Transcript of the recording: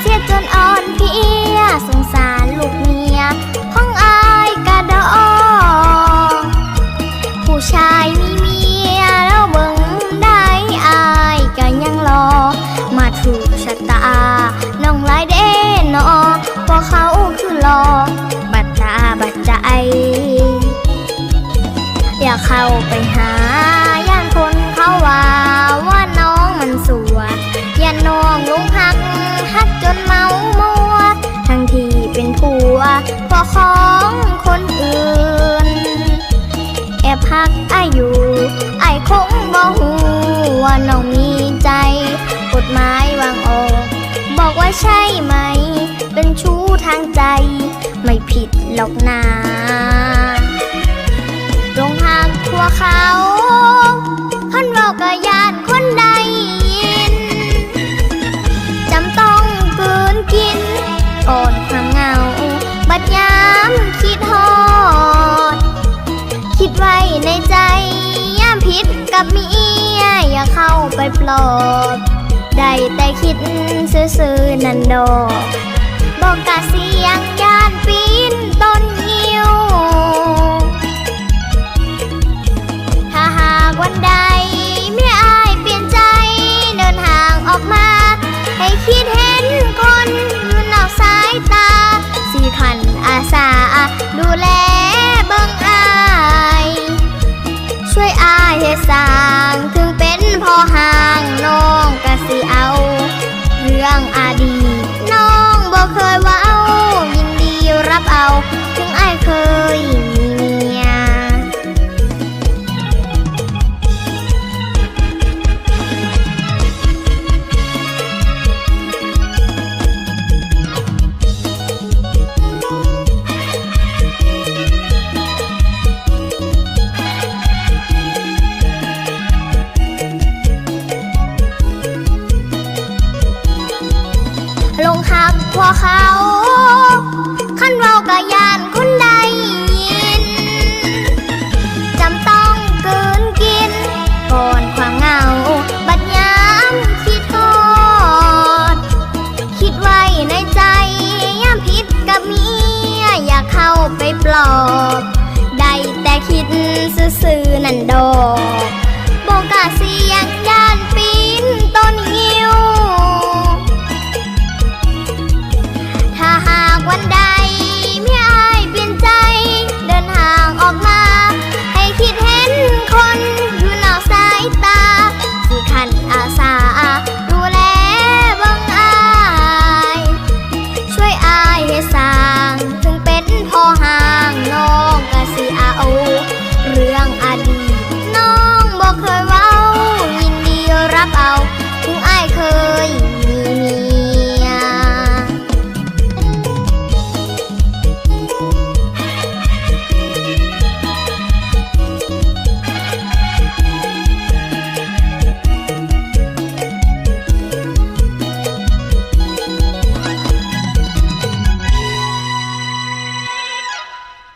เสียจนอ่อนเพลียสงสารลูกเมียของอายกระดอ ผู้ชายมีเมียแล้วเบิ่งได้อายก็ยังรอ มาถูกชะตา น้องลายเด้นอเพราะเขาคือรอ บัดตาบัดใจ อย่าเข้าไปหาย่านคนเขาว่าว่า อายุไอ้คงบ่หูว่าน้องมีใจ กฎหมายวางออก บอกว่าใช่ไหม เป็นชู้ทางใจ ไม่ผิดหรอกนาลงหักทั่วเขาคันบอกกะยานคนใดยิน จำต้องกลืนกินก่อนความเหงา บัดยามคิดฮอดคิด ไว้ในใจย่ามผิดกับเมียอย่าเข้าไปปลอบได้แต่คิดซื่อๆนันดอกบอกกะเสียงยานปีนต้นงิ้วถ้าหากวันใดเมียอายเปลี่ยนใจ เดินห่างออกมา ให้คิดเห็นคนอยู่นอกสายตา ไปปลอบ ได้แต่คิดซื่อๆนั่นดอกโบกาส 可以